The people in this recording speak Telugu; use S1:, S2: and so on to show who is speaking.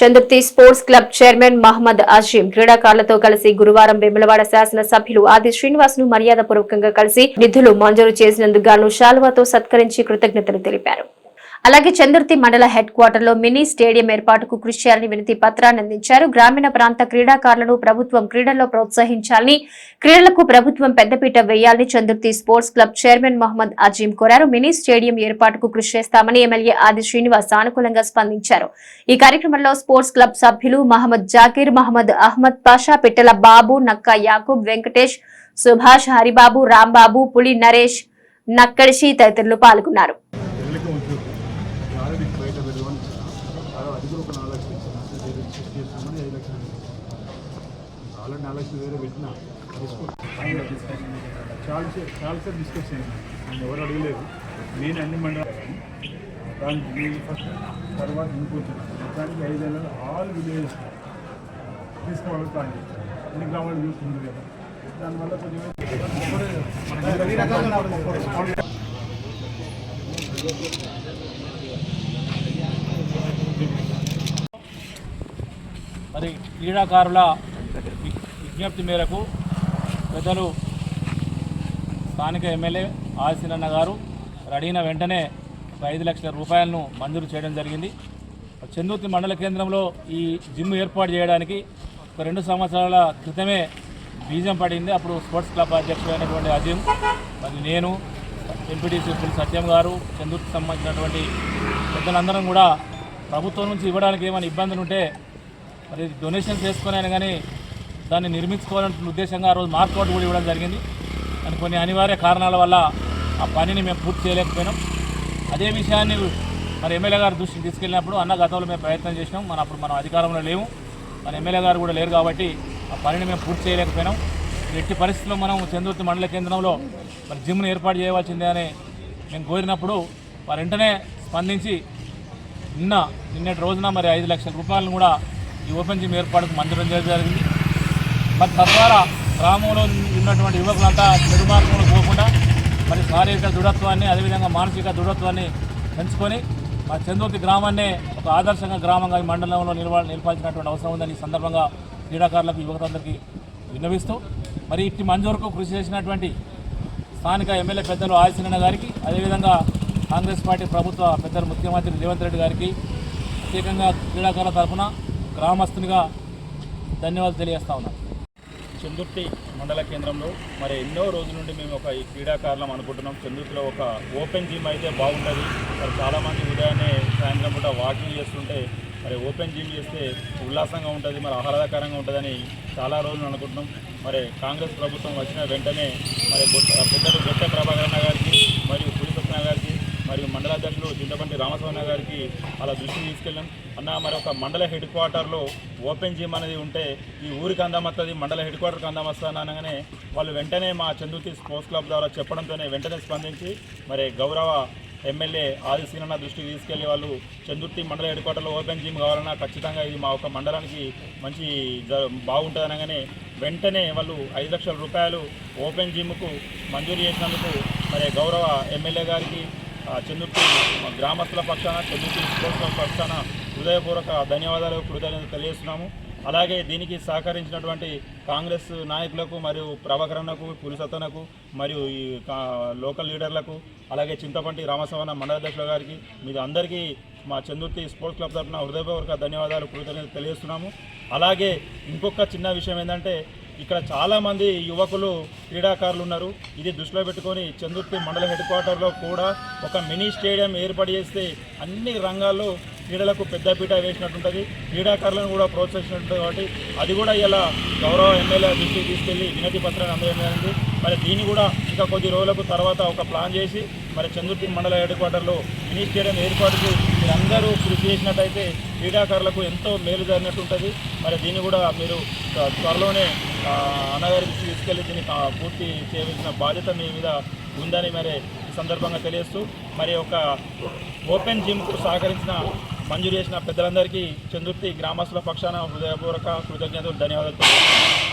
S1: Chandurthi sports club chairman Mohammed Azeem క్రీడాకారులతో కలిసి గురువారం వేములవాడ శాసన సభ్యులు ఆది శ్రీనివాస్ను మర్యాదపూర్వకంగా కలిసి నిధులు మంజూరు చేసినందుకు గాను శాలువాతో సత్కరించి కృతజ్ఞతలు తెలిపారు. అలాగే చందుర్తి మండల హెడ్ క్వార్టర్లో మినీ స్టేడియం ఏర్పాటుకు కృషి చేయాలని వినతి పత్రాన్ని అందించారు. గ్రామీణ ప్రాంత క్రీడాకారులను ప్రభుత్వం క్రీడల్లో ప్రోత్సహించాలని క్రీడలకు ప్రభుత్వం పెద్దపీట వేయాలని Chandurthi sports club chairman Mohammed Azeem కోరారు. మినీ స్టేడియం ఏర్పాటుకు కృషి చేస్తామని ఎమ్మెల్యే ఆది శ్రీనివాస్ సానుకూలంగా స్పందించారు. ఈ కార్యక్రమంలో స్పోర్ట్స్ క్లబ్ సభ్యులు మహమ్మద్ జాకీర్ మహమ్మద్ అహ్మద్ పాషా పిట్టల బాబు నక్కా యాకూబ్ వెంకటేష్ సుభాష్ హరిబాబు రాంబాబు పులి నరేష్ నక్కడిషి తదితరులు పాల్గొన్నారు
S2: పెళ్ళికి ఉంచు ఆల్రెడీ బయట పెరుగుని అది కూడా ఒక నాలుగు లక్షలు ఇచ్చిన చేస్తామని ఐదు లక్షలు ఆల్రెడీ నాలుగు లక్షలు వేరే పెట్టిన చాలా చాలా సార్ డిస్కస్ అయింది నన్ను ఎవరు అడగలేదు నేను అన్ని మండలాలు దానికి ఫస్ట్ తర్వాత ఇంకోటి దానికి నెలలు ఆల్ విలేజ్ తీసుకోవాలని ప్లాన్ చేస్తాను అన్ని గ్రామాలు చూస్తుంది కదా దానివల్ల కొంచెం
S3: మరి క్రీడాకారుల విజ్ఞప్తి మేరకు పెద్దలు స్థానిక ఎమ్మెల్యే ఆసినన్న గారు అడిగిన వెంటనే ఒక ఐదు లక్షల రూపాయలను మంజూరు చేయడం జరిగింది. చెందుర్తి మండల కేంద్రంలో ఈ జిమ్ ఏర్పాటు చేయడానికి ఒక రెండు సంవత్సరాల క్రితమే బీజం పడింది. అప్పుడు స్పోర్ట్స్ క్లబ్ అధ్యక్షుడైనటువంటి అజీం మరి నేను ఎంపీటీసీ పులి సత్యం గారు చందుర్తికి సంబంధించినటువంటి పెద్దలందరం కూడా ప్రభుత్వం నుంచి ఇవ్వడానికి ఏమైనా ఇబ్బందులు ఉంటే మరి డొనేషన్ చేసుకుని అయినా కానీ దాన్ని నిర్మించుకోవాలనే ఉద్దేశంగా ఆ రోజు మార్కౌట్ కూడా ఇవ్వడం జరిగింది. కానీ కొన్ని అనివార్య కారణాల వల్ల ఆ పనిని మేము పూర్తి చేయలేకపోయినాం. అదే విషయాన్ని మరి ఎమ్మెల్యే గారి దృష్టికి తీసుకెళ్ళినప్పుడు అన్న గతంలో మేము ప్రయత్నం చేసినాం. మన అప్పుడు మనం అధికారంలో లేము. మన ఎమ్మెల్యే గారు కూడా లేరు కాబట్టి ఆ పనిని మేము పూర్తి చేయలేకపోయినాం. ఎట్టి పరిస్థితుల్లో మనం చంద్రుతి మండల కేంద్రంలో మరి జిమ్ను ఏర్పాటు చేయవలసిందే అని మేము కోరినప్పుడు వారు వెంటనే స్పందించి నిన్న నిన్నటి రోజున మరి ఐదు లక్షల రూపాయలను కూడా ఈ ఓపెన్ జిమ్ ఏర్పాటుకు మంజూరు చేయడం జరిగింది. మరి తద్వారా గ్రామంలో ఉన్నటువంటి యువకులంతా చెడు మార్గంలో పోకుండా మరి శారీరక దృఢత్వాన్ని అదేవిధంగా మానసిక దృఢత్వాన్ని పెంచుకొని మా చంద్రవతి గ్రామాన్నే ఒక ఆదర్శంగా గ్రామంగా ఈ మండలంలో నిలవ నిలపాల్సినటువంటి అవసరం ఉందని ఈ సందర్భంగా క్రీడాకారులకు యువకులందరికీ విన్నవిస్తూ మరి ఇట్టి మంజూరుకు కృషి చేసినటువంటి స్థానిక ఎమ్మెల్యే పెద్దలు ఆదిశనన్న గారికి అదేవిధంగా కాంగ్రెస్ పార్టీ ప్రభుత్వ పెద్దలు ముఖ్యమంత్రి రేవంత్ రెడ్డి గారికి ప్రత్యేకంగా క్రీడాకారుల తరఫున గ్రామస్తునిగా ధన్యవాదాలు తెలియజేస్తా ఉన్నాను
S4: చందుర్తి మండల కేంద్రంలో మరి ఎన్నో రోజుల నుండి మేము ఒక ఈ క్రీడాకారులం అనుకుంటున్నాం. చందుర్తిలో ఒక ఓపెన్ జిమ్ అయితే బాగుంటుంది. మరి చాలామంది ఉదయాన్నే సాయంత్రం పూట వాకింగ్ చేస్తుంటే మరి ఓపెన్ జిమ్ చేస్తే ఉల్లాసంగా ఉంటుంది మరి ఆహ్లాదకరంగా ఉంటుందని చాలా రోజులు అనుకుంటున్నాం. మరి కాంగ్రెస్ ప్రభుత్వం వచ్చిన వెంటనే మరి గొట్ట పెద్దలు గొట్టె ప్రభాకరణ గారికి మరియు పులిసత్న గారికి మరియు మండల రామస్వామి గారికి అలా దృష్టి తీసుకెళ్ళాం. అన్న మరి ఒక మండల హెడ్ క్వార్టర్లో ఓపెన్ జిమ్ అనేది ఉంటే ఈ ఊరికి అందం వస్తుంది మండల హెడ్ క్వార్టర్కి అందం అనగానే వాళ్ళు వెంటనే మా చందుర్తి స్పోర్ట్స్ క్లబ్ ద్వారా చెప్పడంతోనే వెంటనే స్పందించి మరి గౌరవ ఎమ్మెల్యే ఆది సీనన్న దృష్టికి తీసుకెళ్ళి వాళ్ళు చందుర్తి మండల హెడ్ క్వార్టర్లో ఓపెన్ జిమ్ కావాలన్నా ఖచ్చితంగా ఇది మా ఒక మండలానికి మంచి జ- బాగుంటుంది అనగానే వెంటనే వాళ్ళు ఐదు లక్షల రూపాయలు ఓపెన్ జిమ్కు మంజూరు చేసినందుకు మరి గౌరవ ఎమ్మెల్యే గారికి చందుర్తి గ్రామస్తుల పక్షాన చందుర్తి స్పోర్ట్స్ క్లబ్ పక్షాన హృదయపూర్వక ధన్యవాదాలు కృతజ్ఞతలు తెలియజేస్తున్నాము. అలాగే దీనికి సహకరించినటువంటి కాంగ్రెస్ నాయకులకు మరియు ప్రభాకరన్నకు పులిసత్తనకు మరియు ఈ కా- లోకల్ లీడర్లకు అలాగే చింతపంటి రామసవన మండలాధ్యక్షుల గారికి మీరు అందరికీ మా చందుర్తి స్పోర్ట్స్ క్లబ్ తరఫున హృదయపూర్వక ధన్యవాదాలు కృతజ్ఞతలు తెలియజేస్తున్నాము. అలాగే ఇంకొక చిన్న విషయం ఏంటంటే ఇక్కడ చాలామంది యువకులు క్రీడాకారులు ఉన్నారు. ఇది దృష్టిలో పెట్టుకొని చందుర్తి మండల హెడ్ క్వార్టర్లో కూడా ఒక మినీ స్టేడియం ఏర్పాటు చేస్తే అన్ని రంగాల్లో క్రీడలకు పెద్దపీట వేసినట్టుంటుంది. క్రీడాకారులను కూడా ప్రోత్సహించినట్టు కాబట్టి అది కూడా ఇలా గౌరవ ఎమ్మెల్యే దృష్టికి తీసుకెళ్ళి వినతి పత్రాన్ని అందజేయడం మరి దీన్ని కూడా ఇంకా కొద్ది రోజులకు తర్వాత ఒక ప్లాన్ చేసి మరి చందుర్తి మండల హెడ్ క్వార్టర్లో మినీ స్టేడియం ఏర్పాటుకు మీరందరూ కృషి చేసినట్టయితే క్రీడాకారులకు ఎంతో మేలు జరిగినట్టు ఉంటుంది మరి దీన్ని కూడా మీరు త్వరలోనే అన్నగారికి తీసుకెళ్ళి దీన్ని పూర్తి చేయవలసిన బాధ్యత మీ మీద ఉందని మరి ఈ సందర్భంగా తెలియస్తూ మరి ఒక ఓపెన్ జిమ్కు సహకరించిన మంజూరు చేసిన పెద్దలందరికీ చందుర్తి గ్రామస్తుల పక్షాన హృదయపూర్వక కృతజ్ఞతలు ధన్యవాదాలు